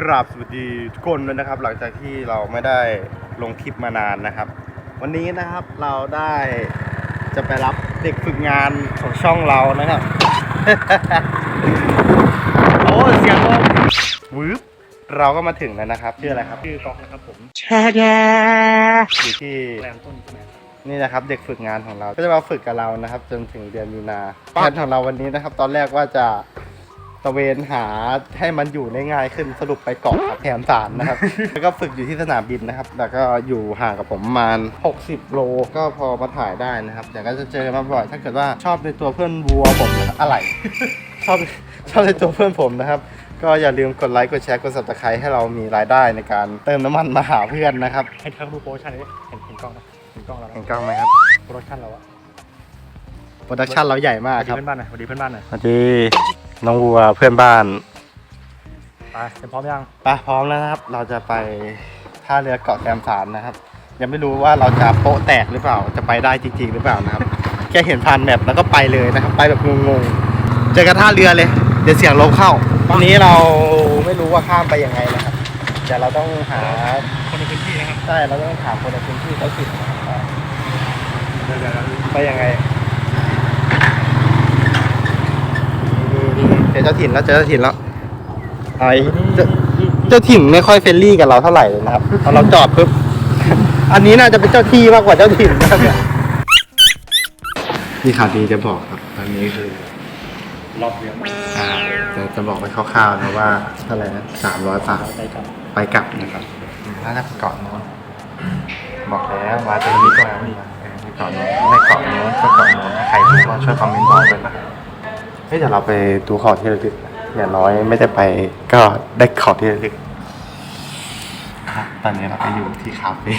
กราบสวัสดีทุกคนเลยนะครับ หลังจากที่เราไม่ได้ลงคลิปมานานนะครับ วันนี้นะครับเราได้จะไปรับเด็กฝึกงานของช่องเรานะครับ โอ้เสียงลมวืบเราก็มาถึงแล้วนะครับ ชื่ออะไรครับชื่อก๊อกนะครับผมอยู่ที่แรมต้นใช่ไหมครับนี่นะครับเด็กฝึกงานของเรา ก็จะมาฝึกกับเรานะครับ จนถึงเดือนมีนาแผนของเราวันนี้นะครับ ตอนแรกว่าจะตระเวนหาให้มันอยู่ได้ง่ายขึ้นสรุปไปเกาะครับแถมสารนะครับ แล้วก็ฝึกอยู่ที่สนามบินนะครับ แล้วก็อยู่ห่างกับผมประมาณ 60 โล ก็พอมาถ่ายได้นะครับแต่ก็จะเจอมาบ่อย ถ้าเกิดว่าชอบในตัวเพื่อนวัวผมนะครับอะไร ชอบชอบในตัวเพื่อนผมนะครับ ก็อย่าลืมกดไลค์ กดแชร์ กด subscribe ให้เรามีรายได้ในการเติมน้ำมันมาหาเพื่อนนะครับ ให้ทั้งดูโปรดักชั่นเลยเห็นเห็นกล้องนะเห็นกล้องเราเห็นกล้องไหมครับโปรดักชั่นเราอะโปรดักชันเราใหญ่มากสวัสคดีรับ เพื่อนบ้านหน่อยสวัสดีเพื่อนบ้านหน่อยสวัสดี น้องวัวเพื่อนบ้านไปเตรียมพร้อมยังไปพร้อมแล้วนะครับ เราจะไปท่าเรือเกาะแซมสารนะครับ ยังไม่รู้ว่าเราจะโป๊ะแตกหรือเปล่า จะไปได้จริง ๆ หรือเปล่านะครับ แค่เห็นผ่านแมปแล้วก็ไปเลยนะครับ ไปแบบงงๆ เจอกันท่าเรือเลย เดี๋ยวเสียงลมเข้าตอนนี้เราไม่รู้ว่าข้ามไปยังไงนะครับเดี๋ยวเราต้องหาคนในพื้นที่นะครับ ใช่ เราต้องถามคนในพื้นที่เขาสินะครับว่าเดี๋ยวเดี๋ยวเดี๋ยวไปยังไงเจ อเจ้าถิ่นแล้วเจอเจ้าถิ่นแล้วไอ้เจ้าเจ้าถิ่นไม่ค่อยเฟรนลี่กับเราเท่าไหร่เลยนะครับพอเราจอดปุ๊บ อันนี้น่าจะเป็นเจ้าที่มากกว่าเจ้าถิ่นนะครับเนี่ยมีข่าวดีจะบอกครับตอนนี้คือรอบเดียวอ่าจะจะบอกไปคร่าวๆนะว่าเท่าไหร่นะสามร้อยบาทไปกับไปกลับนะครับน่าจะไปเกาะโน้นบอกแล้วมาตรงนี้ก่อนนี่เออไปเกาะโน้นไม่เกาะโน้นก็เกาะโน้นใครรู้ก็ช่วยคอมเมนต์บอกเลยนะ เฮ้ยเดี๋ยวเราไปดูของที่ระลึกอย่างน้อยไม่ได้ไปก็ได้ของที่ระลึกครับตอนนี้เราไปอยู่ที่คาเฟ่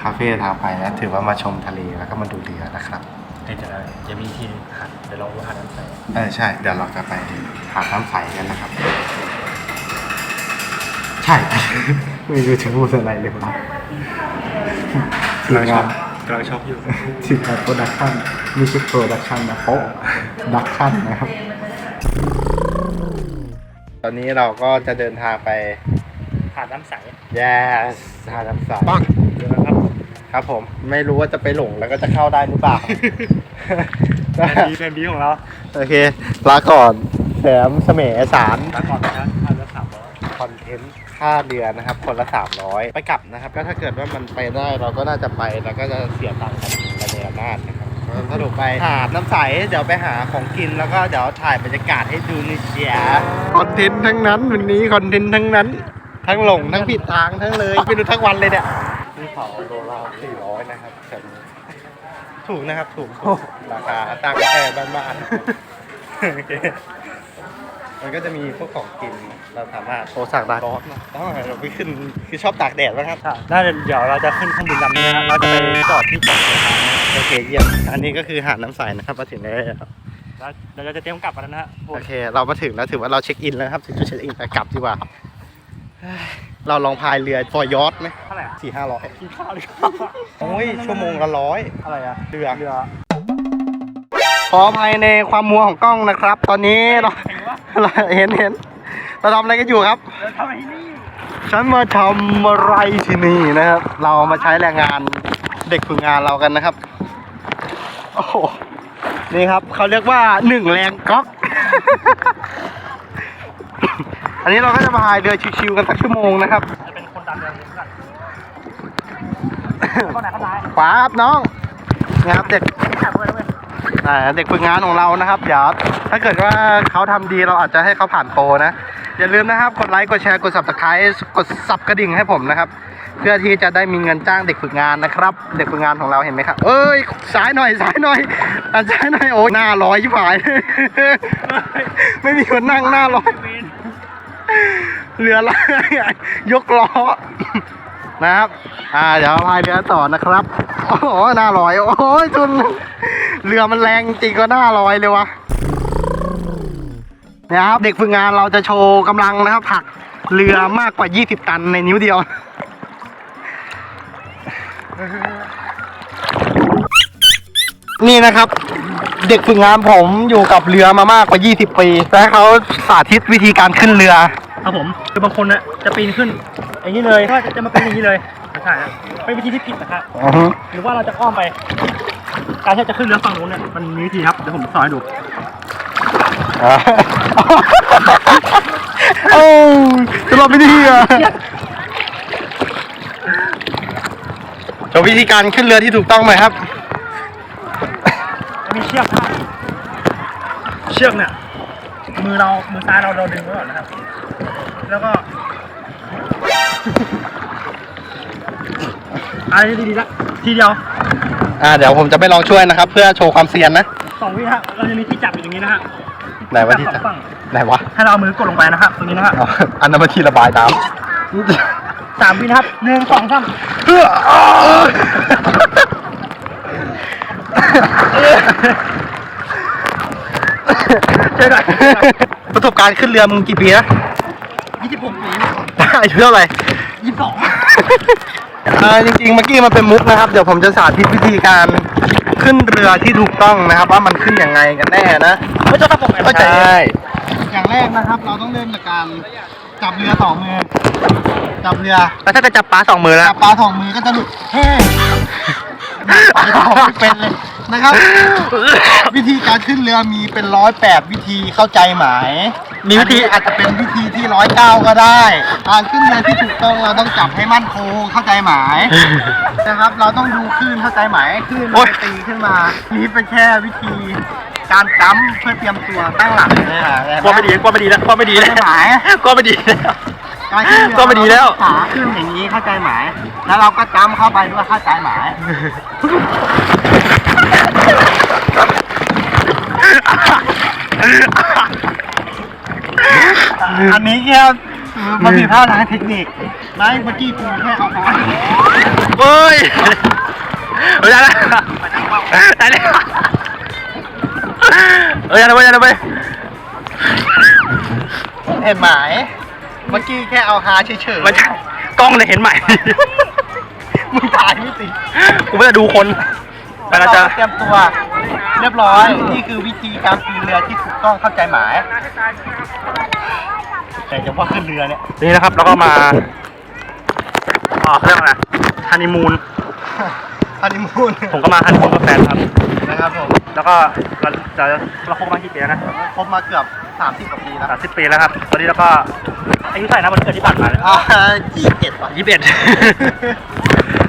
คาเฟ่ทางไปนะถือว่ามาชมทะเลแล้วก็มาดูเรือนะครับเดี๋ยวจะจะมีที่หัดเดี๋ยวลองดูหัดน้ำใสเออใช่ เดี๋ยวเราจะไปหาดน้ำใสกันนะครับ ใช่ ไม่รู้จะพูดอะไรเลยครับกำลังชอบ กำลังชอบอยู่ทีมงานโปรดักชั่นนี่คือโปรดักชั่นนะโป๊ดักชั่นนะครับ ตอนนี้เราก็จะเดินทางไปหัดน้ำใสแย่หาดน้ำใสเดี๋ยวนะครับ ครับผมไม่รู้ว่าจะไปหลงแล้วก็จะเข้าได้หรือเปล่าแผนดีแผนดีของเรา โอเคลาก่อนแถมเสมสารแล้วก่อนนะครับหัดละสามร้อยคอนเทนต์ ค่าเรือนะครับ คนละ 300 ไปกลับนะครับ ก็ถ้าเกิดว่ามันไปได้เราก็น่าจะไปแล้วก็จะเสียตังค์กันระเนระนาดนะครับสรุปไปหาดน้ำใส เดี๋ยวไปหาของกินแล้วก็เดี๋ยวถ่ายบรรยากาศให้ดูนี่เชียคอนเทนต์ทั้งนั้นวันนี้คอนเทนต์ทั้งนั้น ทั้งหลงทั้งผิดทางทั้งเลยไปดูทั้งวันเลยเนี่ยที่เผาโลละ400นะครับแบบนี้ถูกนะครับถูกถูกราคาตั้งแค่บ้านๆโอเค มันก็จะมีพวกของกินเราสามารถโทรสั่งได้ร้อนนะต้องเราไปขึ้นคือชอบตากแดดนะครับน่าจะเดี๋ยวเราจะขึ้นเครื่องบินลำนี้นะเราจะไปจอดที่เกาะเสม็ดโอเคเยี่ยมอันนี้ก็คือหาดน้ำใสนะครับมาถึงแล้วแล้วเดี๋ยวเราจะเตรียมกลับกันแล้วนะฮะโอเค เรามาถึงแล้วถือว่าเราเช็คอินแล้วครับถึงจุดเช็คอินแต่กลับดีกว่าเฮ้ยเราลองพายเรือฟอร์ยอทไหมเท่าไหร่อะสี่ห้าร้อยกินข้าวดีกว่าโอ้ยชั่วโมงละร้อยอะไรอะเรือเรือขออภัยในความมัวของกล้องนะครับ ตอนนี้เรา เราเห็นเห็นเราทำอะไรกันอยู่ครับเรือทำไมที่นี่ฉันมาทำอะไรที่นี่นะครับ เรามาใช้แรงงานเด็กฝึกงานเรากันนะครับ โอ้โห นี่ครับเขาเรียกว่าหนึ่งแรงก๊อก อันนี้เราก็จะมาพายเรือชิวๆกันสักชั่วโมงนะครับ จะเป็นคนดันเรือนี้กันคนไหนคนไหนขวาครับน้องนะครับเด็ก แอบเลยด้วย อ่เด็กฝึกงานของเรานะครับเดี๋ยวถ้าเกิดว่าเขาทำดีเราอาจจะให้เขาผ่านโปรนะ อย่าลืมนะครับกดไลค์กดแชร์กด subscribe กดสับกระดิ่งให้ผมนะครับ เพื่อที่จะได้มีเงินจ้างเด็กฝึกงานนะครับ เด็กฝึกงานของเราเห็นไหมครับ เอ้ยสายหน่อยสายหน่อยอันสายหน่อยโอ้ยหน้าร้อยชิบหายไม่มีคนนั่งหน้าร้อยเรือละยกล้อนะครับ อ่า เดี๋ยวพายเรือต่อนะครับ โอ้โหหน้าลอย โอ้ยทุน เรือมันแรงจริงก็หน้าลอยเลยวะนะครับเด็กฝึกงานเราจะโชว์กำลังนะครับผลักเรือมากกว่า 20 ตันในนิ้วเดียว นี่นะครับ เด็กฝึกงานผมอยู่กับเรือมามากกว่า 20 ปีแต่ให้เขาสาธิตวิธีการขึ้นเรือ ครับผมคือบางคนนะจะปีนขึ้น อย่างนี้เลยก็จะมาปีนอย่างนี้เลยไม่ใช่นะเป็นวิธีที่ผิดนะครับอือฮึหรือว่าเราจะอ้อมไป การที่จะขึ้นเรือฝั่งนู้นเนี่ยมันมีวิธีครับเดี๋ยวผมสอนให้ดูอ่าโอ้สำหรับวิธีอะโชว์วิธีการขึ้นเรือที่ถูกต้องไหมครับ จะมีเชือกครับเชือกเนี่ยมือเรามือซ้ายเราเราดึงไว้ก่อนนะครับ แล้วก็อะไรดีๆละทีเดียว อ่าเดี๋ยวผมจะไม่ลองช่วยนะครับ เพื่อโชว์ความเซียนนะสองวิฮะเราจะมีที่จับอยู่ตรงนี้นะฮะไหนวะที่จัจะบสองฝั่งไหนวะให้เราเอามือกดลงไปนะครับตรงนี้นะครับอ๋ออันนั้นมันที่ระบายน้สามวินะครับหนึ่งสองสามำเพื่ออ้าวประสบการณ์ขึ้นเรือมึงกี่ปีนะยี่สิบหกปีอายุเท่าไหร่ยี่สิบสอง อ่าจริงๆเมื่อกี้มันเป็นมุกนะครับ เดี๋ยวผมจะสาธิตวิธีการขึ้นเรือที่ถูกต้องนะครับ ว่ามันขึ้นยังไงกันแน่นะไม่ต้องระบบเข้าใจอย่างแรกนะครับ เราต้องเริ่มจากการจับเรือสองมือจับเรือแล้วถ้าจะจับปลาสองมือแล้วจับปลาสองมือก็จะหลุดแห้ปลาสองไม่เป็นเลย นะครับ วิธีการขึ้นเรือมีเป็นร้อยแปดวิธีเข้าใจไหมมีวิธีอันนี้อาจจะเป็นวิธีที่ร้อยเก้าก็ได้การขึ้นเรือที่ถูกต้องเราต้องจับให้มั่นคงเข้าใจไหมนะครับ เราต้องดูคลื่นเข้าใจไหมคลื่นโอ๊มันยจะตีขึ้นมานี่เป็นแค่วิธีการจ้ำเพื่อเตรียมตัวตั้งหลักเลยค่ะกลัวไม่ดีกลัวไม่ดีแล้วกลัวไม่ดีเข้าแล้วใจไหมกลัวไม่ดีแล้วการขึ้นเรือก็ไม่ดีแล้วขาขึ้นอย่างนี้เข้าใจไหมแล้วเราก็จ้ำเข้าไปด้วยเข้าใจไหม อันนี้แค่มันผิดพลาดทางเทคนิคไม่เมื่อกี้กูแค่เอาของเฮ้ยเฮ้ยได้แล้วได้แล้วเฮ้ยได้แล้วเว้ยได้แล้วเว้ยเห็นไหมเมื่อกี้แค่เอาฮาเฉยๆมันกล้องเลยเห็นใหม่มึงถ่ายไม่ติดกูไม่ได้ดูคน แต่เราจะเตรียมตัวเรียบร้อย นี่คือวิธีการปีนเรือที่ถูกต้องเข้าใจไหมแต่จะว่าขึ้นเรือเนี่ยนี่นะครับแล้วก็มาอ๋อเขาเรียกว่าอะไรฮันนีมูนฮันนีมูนผมก็มาฮันนีมูนกับแฟนครับ นะครับผมแล้วก็เราเราเราคบมากี่ปีแล้วนะคบมาเกือบ30กว่าปีแล้วสามสิบปีแล้วครับ ตอนนี้เราก็อายุเท่าไหร่นะวันเกิดที่ผ่านมาเนี่ยอ่ายี่สิบเอ็ดป่ะยี่สิบเอ็ด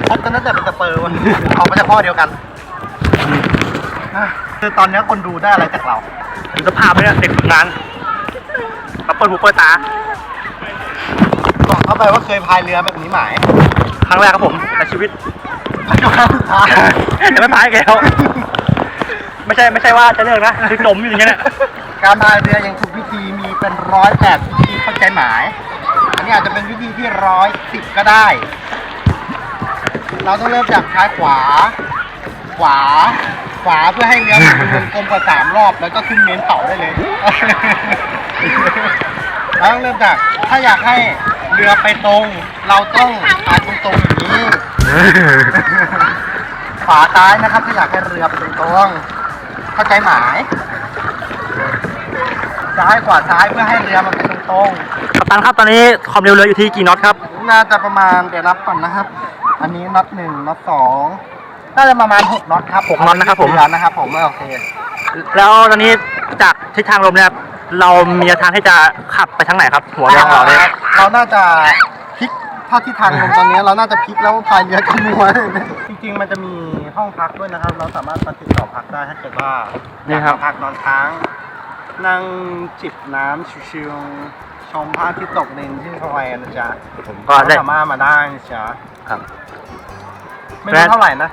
คบกันตั้งแต่เป็นสเปอร์วันเขาไม่ใช่พ่อเดียวกันอะ คือตอนนี้คนดูได้อะไรจากเราถึงสภาพเนี่ยเด็กฝึกงานมาเปิดหูเปิดตาบอกเข้าไปว่าเคยพายเรือแบบนี้ไหมครั้งแรกครับผมในชีวิตแล้วก็ครั้งสุดท้ายจะไม่พายอีกแล้ว ไม่ใช่ไม่ใช่ว่าจะเลิกนะคือจมอยู่อย่างเงี้ยเนี่ยการพายเรืออย่างถูกวิธีมีเป็นร้อยแปดวิธีเข้าใจหมาย อันนี้อาจจะเป็นวิธีที่ร้อยสิบก็ได้ เราต้องเริ่มจากซ้ายขวา ขวา ขวาเพื่อให้เรือมันวงกลมกว่าสามรอบแล้วก็ขึ้นเมนเสาได้เลยเราต้องเริ่มจากถ้าอยากให้เรือไปตรง เราต้องพายตรงๆอย่างนี้ ขวาซ้ายนะครับ ถ้าอยากให้เรือไปตรงๆเข้าใจหมายซ้ายขวาซ้ายเพื่อให้เรือมันไปตรงกัปตันครับตอนนี้ความเร็วเรืออยู่ที่กี่น็อตครับๆน่าจะประมาณเดี๋ยวนับก่อนนะครับ อันนี้น็อตหนึ่งน็อตสอง น่าจะประมาณหกน็อตครับหกน็อตนะครับผมเรือนะครับ ผมโอเค แล้วตอนนี้จากทิศทางลมเนี่ยเรามีทางที่จะขับไปทางไหนครับ หัวเรือของเราเนี่ย เราน่าจะพลิกถ้าที่ทางลมตอนนี้เราน่าจะพลิกแล้วพายเรือกันมัวจริงๆ มันจะมีห้องพักด้วยนะครับ เราสามารถมาติดต่อพักได้ถ้าเกิดว่าอยากมาพักนอนค้าง นั่งจิบน้ำชิวๆชมพระอาทิตย์ตกดินที่ทะเลนะจ๊ะผมก็ก็ได้สามารถมาได้นะจ๊ะครับ ไม่รู้เท่าไหร่นะ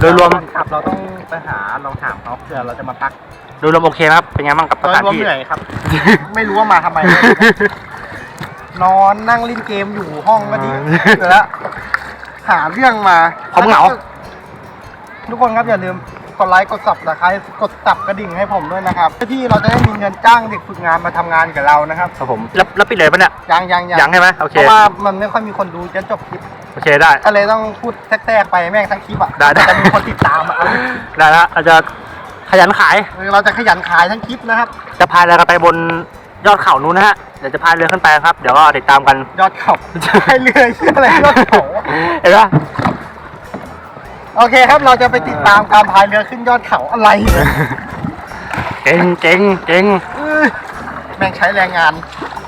โดยรวม ขับเราต้องไปหาลองถามเขาเผื่อเราจะมาพักโดยรวมโอเคนะครับ เป็นไงบ้างกับโดสยถานรวมที่ เหนื่อยครับ ไม่รู้ว่ามาทำไม นอนนั่งเล่นเกมอยู่ห้องก็ดีเดี๋ยวละหาเรื่องมาผมเหงา ทุกคนครับอย่าลืมกดไลค์กดซับสไครต์กดตับกระดิ่งให้ผมด้วยนะครับเพื่อที่เราจะได้มีเงินจ้างเด็กฝึกงานมาทำงานกับเรานะครับครับผมแล้วแล้วปิดเลยปะเนี่ยยังยังยังใช่ไหมโอเค เพราะว่ามันไม่ค่อยมีคนดูจนจบคลิป โอเคได้ ก็เลยต้องพูดแทรกๆไปแม่งทั้งคลิปอะได้ได้จะมีคนติดตามอะเอาได้แล้วเราจะขยันขายเราจะขยันขายทั้งคลิปนะครับ จะพายเรือกันไปบนยอดเขานู้นนะฮะ เดี๋ยวจะพายเรือขึ้นไปครับ เดี๋ยวก็ติดตามกัน ยอดเขาให้เรือชื่ออะไรยอดเขาเห็นปะโอเคครับเราจะไปติดตามการพายเรือขึ้นยอดเขาอะไรเนี่ยเก่งเก่งเก่งเอ้ยแม่งใช้แรงงาน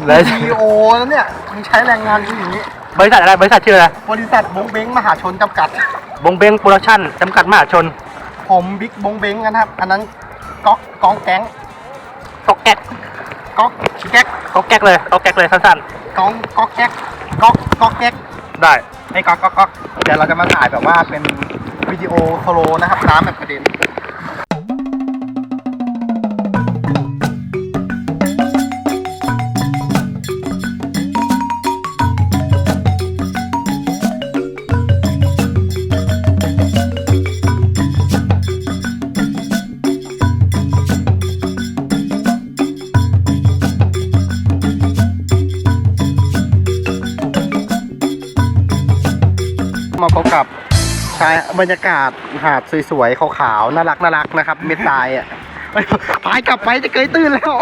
เลยซีโอแล้วเนี่ยมึงใช้แรงงานกูอย่างนี้ บริษัทอะไรบริษัทชื่ออะไรบริษัทบงเบ้งมหาชนจำกัด บงเบงโปรดักชั่นจำกัดมหาชนผมบิ๊กบงเบ้งนะครับ อันนั้นก๊อกกองแก๊งก๊อกแก๊กก๊อกแก๊กก๊อกแก๊กเลยก๊อกแก๊กเลยสั้นกองก๊อกแก๊กก๊อกก๊อกแก๊กๆได้ ไอ้ก๊อกก๊อกก๊อกเดี๋ยวเราจะมาถ่ายแบบว่าเป็นวิดีโอโซโลนะครับน้ำแบบประเด็น บรรยากาศหาดสวยๆขาวๆน่ารักน่ารักนะครับเม็ดทรายอะพายกลับไปจะเกยตื้นแล้ว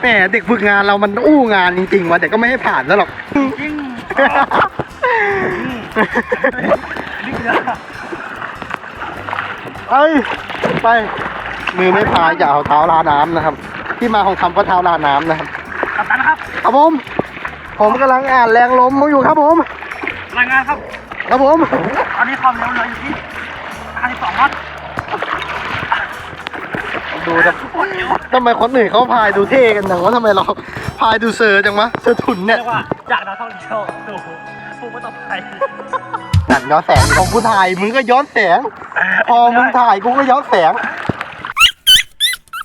แหมเด็กฝึกงานเรามันอู้งานจริงๆว่ะแต่ก็ไม่ให้ผ่านแล้วหรอกยิ่งเอ้ยไปมือไม่พายอย่าเอาเท้าลาน้ำนะครับ ที่มาของคำว่าเท้าลาน้ำนะครับกัปตันครับครับผมผมกำลังอ่านแรงลมอยู่ครับผมรายงานครับ ครับผมตอนนี้ความเร็วเรืออยู่ที่52น็อตดูจะทำไมคนอื่นเขาพายดูเท่กันจังวะทำไมเราพายดูเซอร์จังวะเซอร์ถุนเนี่ยเรียกว่าจากนักท่องเที่ยวสู่ผู้ประสบภัยนั่นย้อนแสงของกูถ่ายมึงก็ย้อนแสง พอมึงถ่ายกูก็ย้อนแสง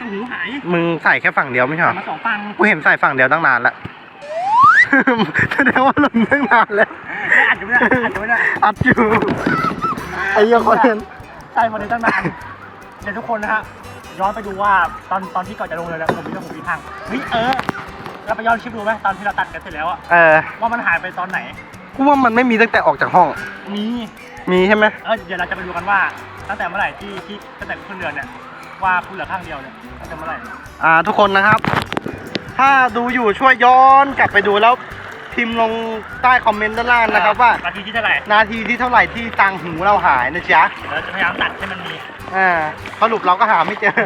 หูหายมึงใส่แค่ฝั่งเดียวไม่ใช่เหรอมาสองฟังกูเห็นใส่ฝั่งเดียวตั้งนานแล้วแสดงว่าหล่นตั้งนานแล้ว ไม่อัดอยู่ไม่ได้อัดอยู่ไม่ได้อัดอยู่ไอ้เหี้ยังคอนเทนต์ใช่มาในตั้งนานเดี๋ยวทุกคนนะฮะย้อนไปดูว่าตอนตอนที่ก่อนจะลงเลยนะผมมีเรื่องผมมีทางเฮ้ยเออเราไปย้อนคลิปดูไหมตอนที่เราตัดกันเสร็จแล้วอะเออว่ามันหายไปตอนไหนกูว่ามันไม่มีตั้งแต่ออกจากห้อง มีมีใช่ไหมเออเดี๋ยวเราจะไปดูกันว่า ตั้งแต่เมื่อไหร่ที่ที่ตั้งแต่ขึ้นเรือเนี่ยว่าคุณเหลือข้างเดียวเนี่ยตั้งแต่เมื่อไหร่อ่าทุกคนนะครับ ถ้าดูอยู่ช่วยย้อนกลับไปดูแล้ว พิมพ์ลงใต้คอมเมนต์ด้านล่างนะครับว่า นาทีที่เท่าไหร่นาทีที่เท่าไหร่ที่ตังหูเราหายนะจ๊ะเดี๋ยวเราจะพยายามตัดให้มันมีอ่าสรุปเราก็หาไม่เจอ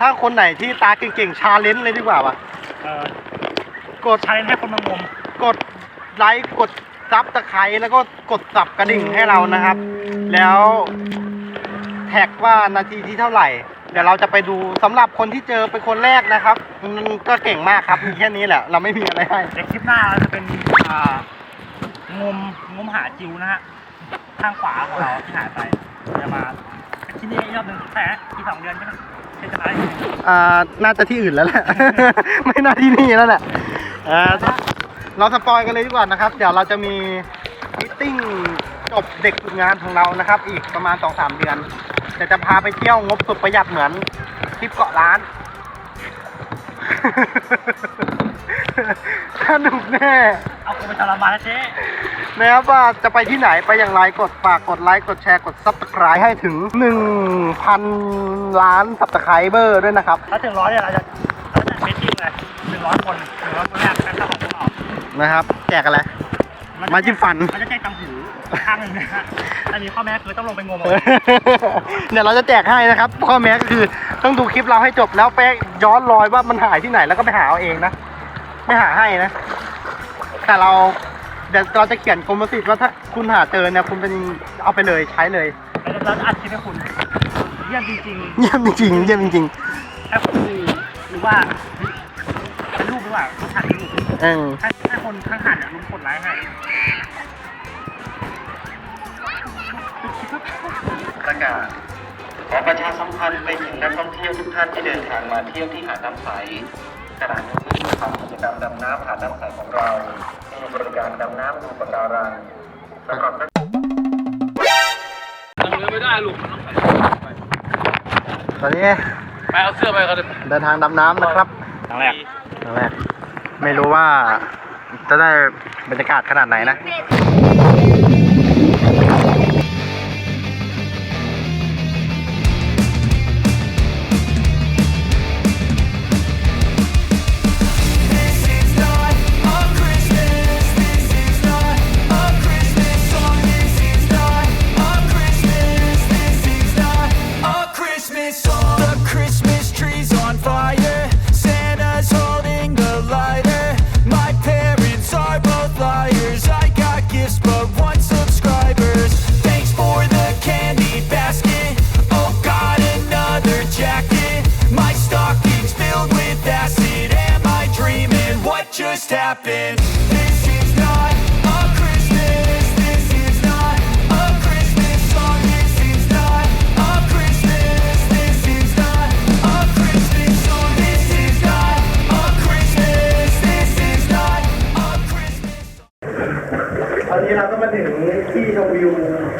ถ้าคนไหนที่ตาเก่งๆชาเลนจ์เลยดีกว่าว่ะเอ่อกดชาเลนจ์ให้คนมางมกดไลค์กดซับตะไคร้แล้วก็กดสับกระดิ่งให้เรานะครับ แล้วแท็กว่านาทีที่เท่าไหร่เดี๋ยวเราจะไปดูสำหรับคนที่เจอเป็นคนแรกนะครับมันก็เก่งมากครับมีแค่นี้แหละ เราไม่มีอะไรให้เดี๋ยวคลิปหน้าเราจะเป็นอ่างมงมหาจิวนะฮะข้างขวาของเราที่หายไปจะมาที่นี่อีกรอบหนึ่งแต่อีกสองเดือนใช่ไหมเช่นจะอะไรอ่าน่าจะที่อื่นแล้วแหละ ไม่น่าที่นี่แล้วแหละอ่าเราสปอยกันเลยดีกว่านะครับ เดี๋ยวเราจะมีมิทติ้งจบเด็กฝึกงานของเรานะครับ อีกประมาณ2-3เดือน เดี๋ยวจะพาไปเที่ยวงบสุดประหยัดเหมือนทริปเกาะล้าน สนุกแน่ เอากูไปทรมานแล้วเจ๊นะครับว่าจะไปที่ไหนไปอย่างไรกดฝากกดไลค์กดแชร์กดซับสไคร b e ให้ถึง 1,000 ล้านซับสไครเบอร์ด้วยนะครับ ถ้าถึงร้อยเนี่ยเราจะเราจะเมทติ้งเลยหนึ่งร้อยคนหนึ่งร้อยคนแรกเป็นเจ้าของพวกเรานะครับ แจกอะไร จะมาจิ้มฟันมันจะแจ้งตังหูข้างหนึ่งนะฮะอันนี้ข้อแม้คือต้องลงไปงมเอาเดี๋ยวเราจะแจกให้นะครับ ข้อแม้ก็คือต้องดูคลิปเราให้จบแล้วไปย้อนรอยว่ามันหายที่ไหนแล้วก็ไปหาเอาเองนะ ไม่หาให้นะ แต่เราเดี๋ยวเราจะเขียนกรมสิทธิ์ว่าถ้าคุณหาเจอเนี่ยคุณเป็นเอาไปเลยใช้เลยเราจะอัดคลิปให้คุณ เยี่ยมจริงเยี่ยมจริงๆเยี่ยมจริงๆให้คุณดูหรือว่าเป็นรูปหรือว่าเขาถ่ายรูปๆเออให้ให้คนข้างหันเนี่ยรุมกดไลค์ให้ประกาศขอประชาสัมพันธ์ไปถึงนักท่องเที่ยวทุกท่านที่เดินทางมาเที่ยวที่หาดน้ำใสขณะนี้ทำกิจกรรมดำน้ำหาดน้ำใสของเรามีบริการดำน้ำดูปะการังประกอบกับตอนนี้ไปเอาเสื้อไปเขาเดินทางดำน้ำนะครับครั้งแรกครั้งแรก ไม่รู้ว่าจะได้บรรยากาศขนาดไหนนะ เราก็มาถึงที่ชมวิว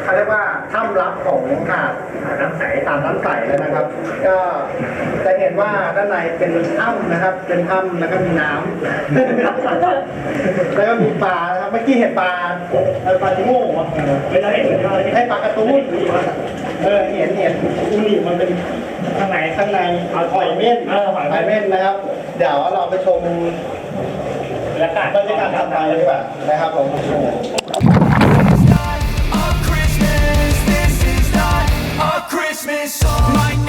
เขาเรียกว่าถ้ำลับของหาดหาดน้ำใสหาดน้ำใสแล้วนะครับ ก็จะเห็นว่าด้านในเป็นถ้ำนะครับ เป็นถ้ำแล้วก็มีน้ำแล้วก็มีปลานะครับเมื่อกี้เห็นปลาเอ่อปลาจิโม่เหรอไม่ได้เห็นเลยให้ปลากระตูนเออเห็นเห็นอูนิมันเป็นข้างในข้างในหอยเม่นเออหอยเม่นเม่นนะครับ เดี๋ยวเราไปชม บรรยากาศบรรยากาศถัดไปดีกว่านะครับผม a Christmas. This is not a Christmas song. My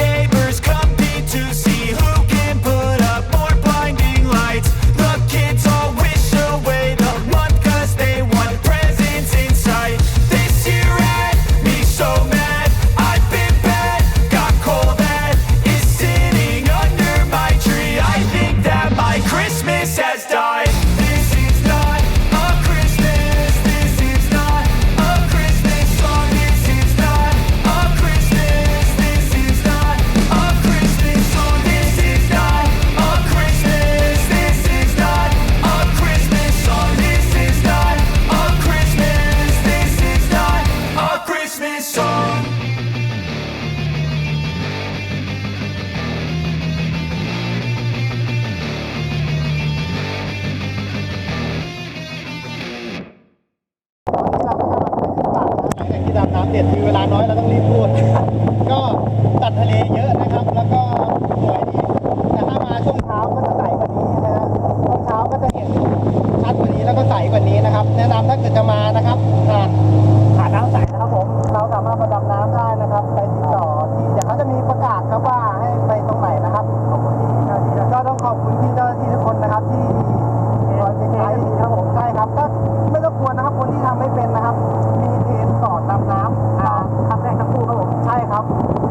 ที่ทำไม่เป็นนะครับ มีเทรนสอนดำน้ำอ่าครั้งแรกทั้งคู่ครับผม ใช่ครับ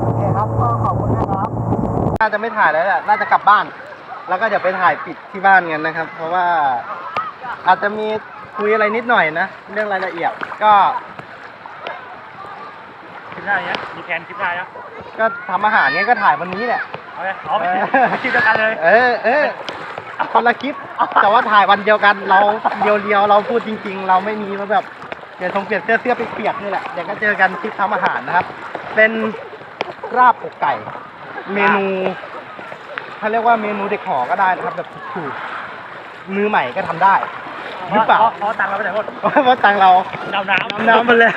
โอเคครับ ก็ขอบคุณนะครับ น่าจะไม่ถ่ายแล้วแหละ น่าจะกลับบ้าน แล้วก็เดี๋ยวไปถ่ายปิดที่บ้านกันนะครับ เพราะว่าอาจจะมีคุยอะไรนิดหน่อยนะ เรื่องรายละเอียด ก็คลิปหน้าเนี้ยมีแผนคลิปหน้าเนี้ยก็ทำอาหารเงี้ยก็ถ่ายวันนี้แหละ เอาไปเอาไปคลิปเดียวกันเลย เออเออ คนละคลิป แต่ว่าถ่ายวันเดียวกันเราเดียวเดียวๆเราพูดจริง ๆ เราไม่มีว่าแบบเปลี่ยนทรงเปลี่ยนเสื้อเสื้อเปียกๆนี่แหละเดี๋ยวก็เจอกันคลิปทำอาหารนะครับ เป็นราบอกไก่ เมนูเขาเรียกว่าเมนูเด็กหอก็ได้นะครับ แบบถูกๆมือใหม่ก็ทำได้หรือเปล่า เพราะตังค์เราไปไหนหมดเพราะตังค์เรา ดำน้ำน้ำมันเลย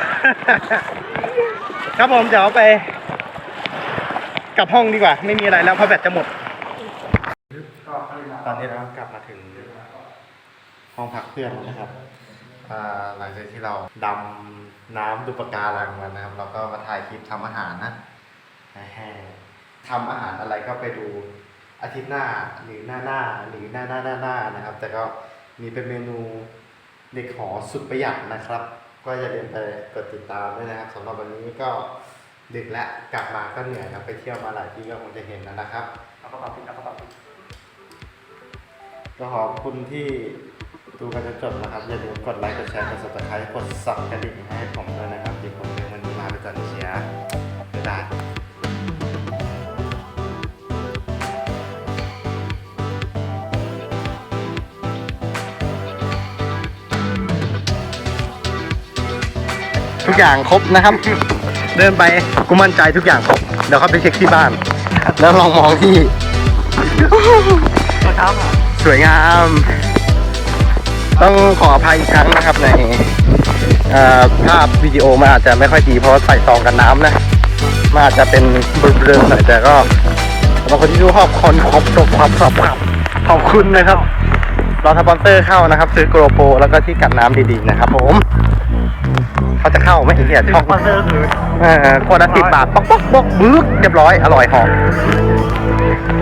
ครับผมเดี๋ยวไป กลับห้องดีกว่า ไม่มีอะไรแล้วเพราะแบตจะหมด ตอนนี้เรากลับมาถึง ห้องพักเพื่อนนะครับอ่าหลังจากที่เราดำน้ำดูปะการังมานะครับ เราก็มาถ่ายคลิปทำอาหารนะแฮ่ทำอาหารอะไรก็ไปดูอาทิตย์หน้าหรือหน้าหน้าหรือหน้าหน้าหน้าหน้านะครับ แต่ก็มีเป็นเมนูเด็กหอสุดประหยัดนะครับ ก็อย่าลืมไปกดติดตามด้วยนะครับสำหรับวันนี้ก็ดึกแล้วกลับมาก็เหนื่อยครับไปเที่ยวมาหลายที่ก็คงจะเห็นแล้วนะครับเอากระเป๋าปิดเอากระเป๋าปิดก็ขอบคุณที่ ดูกันจนจบนะครับ อย่าลืมกดไลค์ กดแชร์ กด subscribe กดสับกระดิ่งให้ผมด้วยนะครับที่ผมเป็นวันนี้มาไปก่อนเชียร์บ๊ายบายทุกอย่างครบนะครับ เดินไปกูมั่นใจทุกอย่างครบเดี๋ยวเข้าไปเช็คที่บ้าน แล้วลองมองที่ตอนเช้าผ่านสวยงาม ต้องขออภัยอีกครั้งนะครับในภาพวิดีโอมันอาจจะไม่ค่อยดีเพราะใส่ซองกันน้ำนะมันอาจจะเป็นเบลอๆหน่อยแต่ก็สำหรับคนที่ดูขอบคนขอบขอบขอบขอบขอบขอบคุณนะครับเราสปอนเซอร์เข้านะครับ ซื้อโกลโปรแล้วก็ที่กันน้ำดีๆนะครับ ผมเขาจะเข้าไหมไอ้เหี้ยช่องสปอนเซอร์คือเออคนละสิบบาทป๊อกป๊อกป๊อกบึ้กเรียบร้อยอร่อยหอม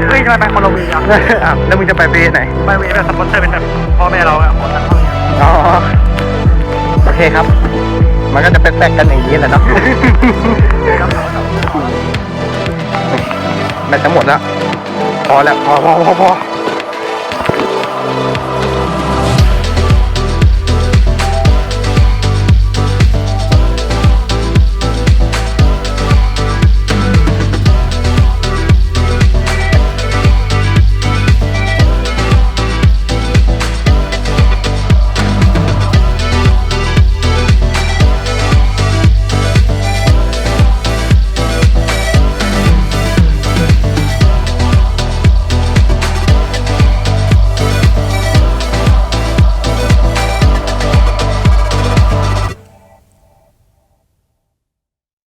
เฮ้ยทำไมไปคนละวีอะอะแล้วมึงจะไปเบสไหน ไปวีแบบสปอนเซอร์เป็นแบบพ่อแม่เราอะขอตังค์เท่านี้อ๋อ โอเคครับ มันก็จะเป็นแปลกๆกันอย่างนี้แหละเนาะแบตจะหมดแล้ว พอแล้ว พอพอพอพอ